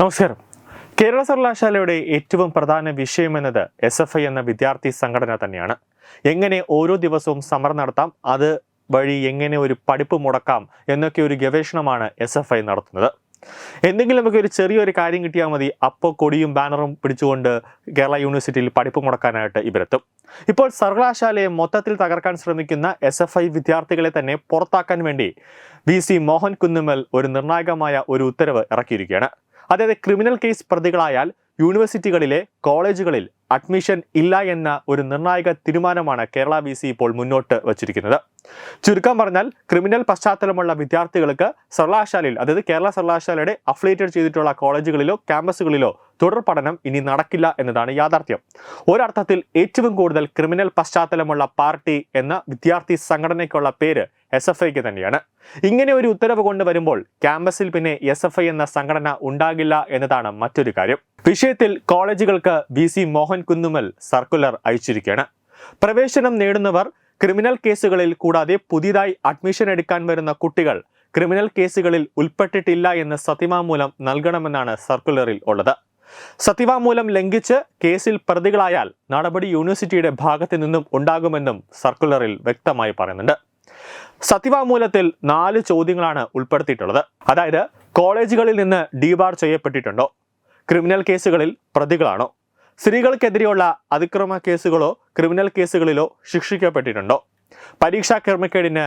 നമസ്കാരം. കേരള സർവകലാശാലയുടെ ഏറ്റവും പ്രധാന വിഷയമെന്നത് എസ് എഫ് ഐ എന്ന വിദ്യാർത്ഥി സംഘടന തന്നെയാണ്. എങ്ങനെ ഓരോ ദിവസവും സമരം നടത്താം അത് വഴി എങ്ങനെ ഒരു പഠിപ്പ് മുടക്കാം എന്നൊക്കെ ഒരു ഗവേഷണമാണ് എസ് എഫ് ഐ നടത്തുന്നത്. എന്തെങ്കിലും നമുക്ക് ഒരു ചെറിയൊരു കാര്യം കിട്ടിയാൽ മതി. അപ്പോൾ കൊടിയും ബാനറും പിടിച്ചുകൊണ്ട് കേരള യൂണിവേഴ്സിറ്റിയിൽ പഠിപ്പ് മുടക്കാനായിട്ട് ഇവരെത്തും. ഇപ്പോൾ സർവകലാശാലയെ മൊത്തത്തിൽ തകർക്കാൻ ശ്രമിക്കുന്ന എസ് എഫ് ഐ വിദ്യാർത്ഥികളെ തന്നെ പുറത്താക്കാൻ വേണ്ടി വി സി മോഹൻ കുന്നുമൽ ഒരു നിർണായകമായ ഒരു ഉത്തരവ് ഇറക്കിയിരിക്കുകയാണ്. അതായത് ക്രിമിനൽ കേസ് പ്രതികളായാൽ യൂണിവേഴ്സിറ്റികളിലെ കോളേജുകളിൽ അഡ്മിഷൻ ഇല്ല എന്ന ഒരു നിർണായക തീരുമാനമാണ് കേരള വി സി ഇപ്പോൾ മുന്നോട്ട് വച്ചിരിക്കുന്നത്. ചുരുക്കം പറഞ്ഞാൽ ക്രിമിനൽ പശ്ചാത്തലമുള്ള വിദ്യാർത്ഥികൾക്ക് സർവകലാശാലയിൽ അതായത് കേരള സർവകലാശാലയുടെ അഫിലിയേറ്റഡ് ചെയ്തിട്ടുള്ള കോളേജുകളിലോ ക്യാമ്പസുകളിലോ തുടർ പഠനം ഇനി നടക്കില്ല എന്നതാണ് യാഥാർത്ഥ്യം. ഒരർത്ഥത്തിൽ ഏറ്റവും കൂടുതൽ ക്രിമിനൽ പശ്ചാത്തലമുള്ള പാർട്ടി എന്ന വിദ്യാർത്ഥി സംഘടനയ്ക്കുള്ള പേര് എസ് എഫ് ഐക്ക് തന്നെയാണ്. ഇങ്ങനെ ഒരു ഉത്തരവ് കൊണ്ടുവരുമ്പോൾ ക്യാമ്പസിൽ പിന്നെ എസ് എഫ് ഐ എന്ന സംഘടന ഉണ്ടാകില്ല എന്നതാണ് മറ്റൊരു കാര്യം. വിഷയത്തിൽ കോളേജുകൾക്ക് V C Mohan Kunnummal circular അയച്ചിരിക്കുകയാണ്. പ്രവേശനം നേടുന്നവർ ക്രിമിനൽ കേസുകളിൽ കൂടാതെ പുതിയതായി അഡ്മിഷൻ എടുക്കാൻ വരുന്ന കുട്ടികൾ ക്രിമിനൽ കേസുകളിൽ ഉൾപ്പെട്ടിട്ടില്ല എന്ന് സത്യവാങ്മൂലം നൽകണമെന്നാണ് സർക്കുലറിൽ ഉള്ളത്. സത്യവാങ്മൂലം ലംഘിച്ച് കേസിൽ പ്രതികളായാൽ നടപടി യൂണിവേഴ്സിറ്റിയുടെ ഭാഗത്തു നിന്നും ഉണ്ടാകുമെന്നും സർക്കുലറിൽ വ്യക്തമായി പറയുന്നുണ്ട്. സത്യവാങ്മൂലത്തിൽ നാല് ചോദ്യങ്ങളാണ് ഉൾപ്പെടുത്തിയിട്ടുള്ളത്. അതായത് കോളേജുകളിൽ നിന്ന് ഡീബാർ ചെയ്യപ്പെട്ടിട്ടുണ്ടോ? ക്രിമിനൽ കേസുകളിൽ പ്രതികളാണോ? സ്ത്രീകൾക്കെതിരെയുള്ള അതിക്രമ കേസുകളോ ക്രിമിനൽ കേസുകളിലോ ശിക്ഷിക്കപ്പെട്ടിട്ടുണ്ടോ? പരീക്ഷാ ക്രമക്കേടിന്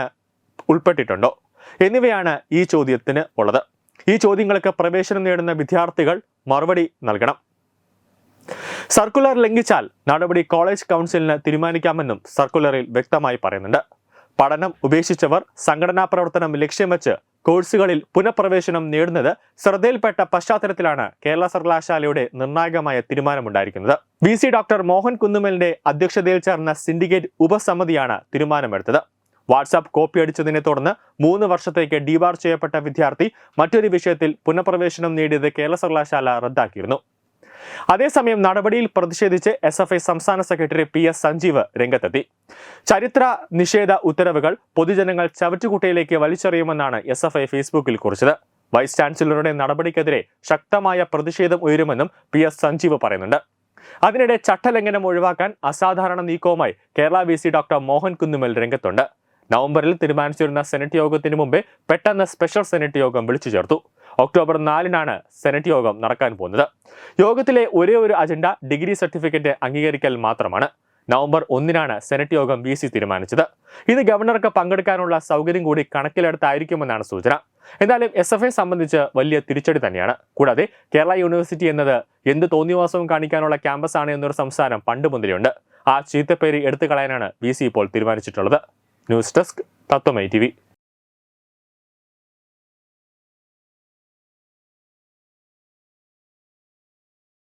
ഉൾപ്പെട്ടിട്ടുണ്ടോ? എന്നിവയാണ് ഈ ചോദ്യത്തിന് ഉള്ളത്. ഈ ചോദ്യങ്ങൾക്ക് പ്രവേശനം നേടുന്ന വിദ്യാർത്ഥികൾ മറുപടി നൽകണം. സർക്കുലർ ലംഘിച്ചാൽ നടപടി കോളേജ് കൗൺസിലിന് തീരുമാനിക്കാമെന്നും സർക്കുലറിൽ വ്യക്തമായി പറയുന്നുണ്ട്. പഠനം ഉപേക്ഷിച്ചവർ സംഘടനാ പ്രവർത്തനം ലക്ഷ്യം വെച്ച് കോഴ്സുകളിൽ പുനഃപ്രവേശനം നേടുന്നത് ശ്രദ്ധയിൽപ്പെട്ട പശ്ചാത്തലത്തിലാണ് കേരള സർവകലാശാലയുടെ നിർണായകമായ തീരുമാനമുണ്ടായിരിക്കുന്നത്. വി സി ഡോക്ടർ മോഹൻ കുന്നുമലിന്റെ അധ്യക്ഷതയിൽ ചേർന്ന സിൻഡിക്കേറ്റ് ഉപസമിതിയാണ് തീരുമാനമെടുത്തത്. വാട്സാപ്പ് കോപ്പി അടിച്ചതിനെ തുടർന്ന് മൂന്ന് വർഷത്തേക്ക് ഡിബാർ ചെയ്യപ്പെട്ട വിദ്യാർത്ഥി മറ്റൊരു വിഷയത്തിൽ പുനഃപ്രവേശനം നേടിയത് കേരള സർവകലാശാല റദ്ദാക്കിയിരുന്നു. അതേസമയം നടപടിയിൽ പ്രതിഷേധിച്ച് എസ് എഫ് ഐ സംസ്ഥാന സെക്രട്ടറി പി എസ് സഞ്ജീവ് രംഗത്തെത്തി. ചരിത്ര നിഷേധ ഉത്തരവുകൾ പൊതുജനങ്ങൾ ചവറ്റുകുട്ടയിലേക്ക് വലിച്ചെറിയുമെന്നാണ് എസ് എഫ് ഐ ഫേസ്ബുക്കിൽ കുറിച്ചത്. വൈസ് ചാൻസലറുടെ നടപടിക്കെതിരെ ശക്തമായ പ്രതിഷേധം ഉയരുമെന്നും പി എസ് സഞ്ജീവ് പറയുന്നുണ്ട്. അതിനിടെ ചട്ടലംഘനം ഒഴിവാക്കാൻ അസാധാരണ നീക്കവുമായി Kerala V C doctor Mohan Kunnummal രംഗത്തുണ്ട്. നവംബറിൽ തീരുമാനിച്ചിരുന്ന സെനറ്റ് യോഗത്തിന് മുമ്പേ പെട്ടെന്ന് സ്പെഷ്യൽ സെനറ്റ് യോഗം വിളിച്ചു ചേർത്തു ഒക്ടോബർ നാലിനാണ് സെനറ്റ് യോഗം നടക്കാൻ പോകുന്നത്. യോഗത്തിലെ ഒരേ ഒരു അജണ്ട ഡിഗ്രി സർട്ടിഫിക്കറ്റ് അംഗീകരിക്കൽ മാത്രമാണ്. നവംബർ ഒന്നിനാണ് സെനറ്റ് യോഗം വി സി തീരുമാനിച്ചത്. ഇത് ഗവർണർക്ക് പങ്കെടുക്കാനുള്ള സൗകര്യം കൂടി കണക്കിലെടുത്തായിരിക്കുമെന്നാണ് സൂചന. എന്നാലും എസ് എഫ് ഐ സംബന്ധിച്ച് വലിയ തിരിച്ചടി തന്നെയാണ്. കൂടാതെ കേരള യൂണിവേഴ്സിറ്റി എന്നത് എന്ത് തോന്നിവാസവും കാണിക്കാനുള്ള ക്യാമ്പസ് ആണ് എന്നൊരു സംസാരം പണ്ട് മുതലുണ്ട്. ആ ചീത്തപ്പേര് എടുത്തു കളയാനാണ് വി സി ഇപ്പോൾ തീരുമാനിച്ചിട്ടുള്ളത്. ന്യൂസ് ഡെസ്ക് തത്വമൈ ടി